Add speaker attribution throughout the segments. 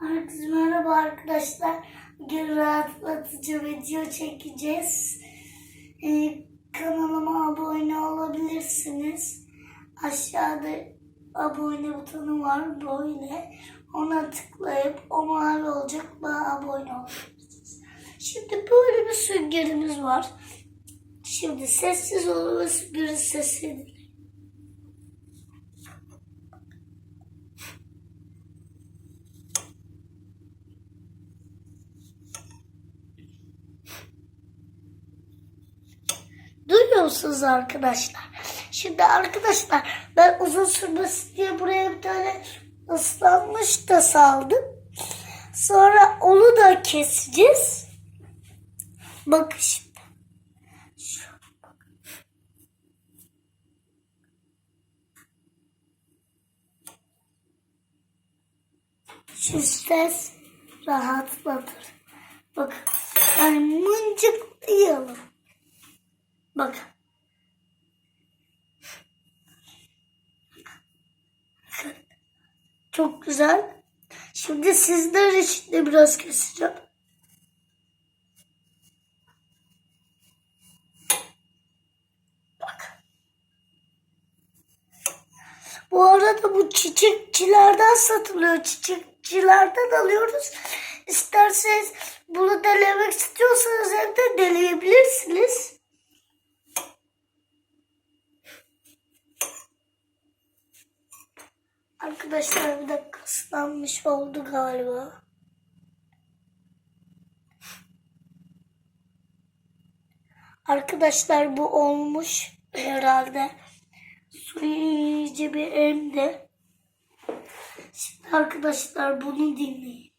Speaker 1: Herkese merhaba arkadaşlar. Bugün rahatlatıcı video çekeceğiz. Ee, kanalıma abone olabilirsiniz. Aşağıda abone butonu var böyle. Ona tıklayıp o mavi olacak bana abone olabilirsiniz. Şimdi böyle bir süngerimiz var. Şimdi sessiz olun ve süngerin dinleyin. Duyuyor musunuz arkadaşlar? Şimdi arkadaşlar ben uzun sürmesin diye buraya bir tane ıslanmış da saldım. Sonra onu da keseceğiz. Bakın şimdi. Şu. Şu ses rahatlatır. Bakın. Yani mıncıklayalım. Bakın. Çok güzel. Şimdi sizler için de biraz keseceğim. Bak. Bu arada bu çiçekçilerden satılıyor. Çiçekçilerden alıyoruz. İsterseniz bunu delemek istiyorsanız evde deleyebilirsiniz. Arkadaşlar bir dakika ıslanmış oldu galiba. Arkadaşlar bu olmuş herhalde. Suyu iyice bir emdi. Şimdi arkadaşlar bunu dinleyin.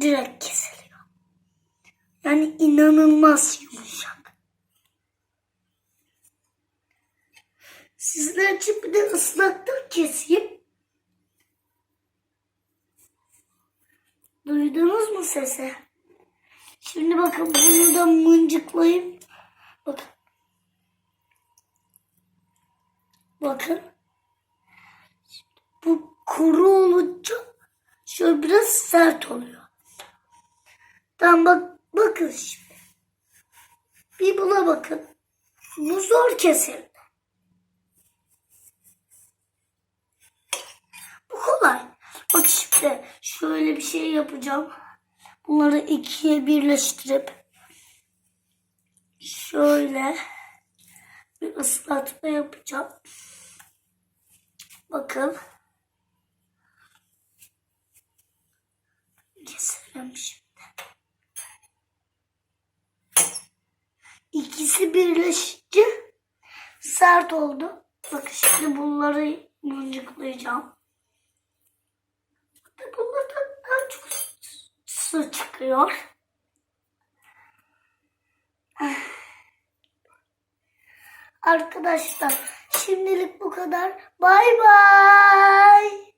Speaker 1: Direkt kesiliyor. Yani inanılmaz yumuşak. Sizler için bir de ıslaktan keseyim. Duydunuz mu sesi? Şimdi bakın bunu da mıncıklayayım. Bakın. Bakın. Bu kuru olunca şöyle biraz sert oluyor. Tamam bak bakın şimdi. Bir buna bakın. Bu zor kesildi. Bu kolay. Bak şimdi şöyle bir şey yapacağım. Bunları ikiye birleştirip şöyle bir ıslatma yapacağım. Bakın. Keselim şimdi. İkisi birleşince sert oldu. Bakın şimdi bunları mıncıklayacağım. Bunlardan daha çok su çıkıyor. Arkadaşlar şimdilik bu kadar. Bay bay.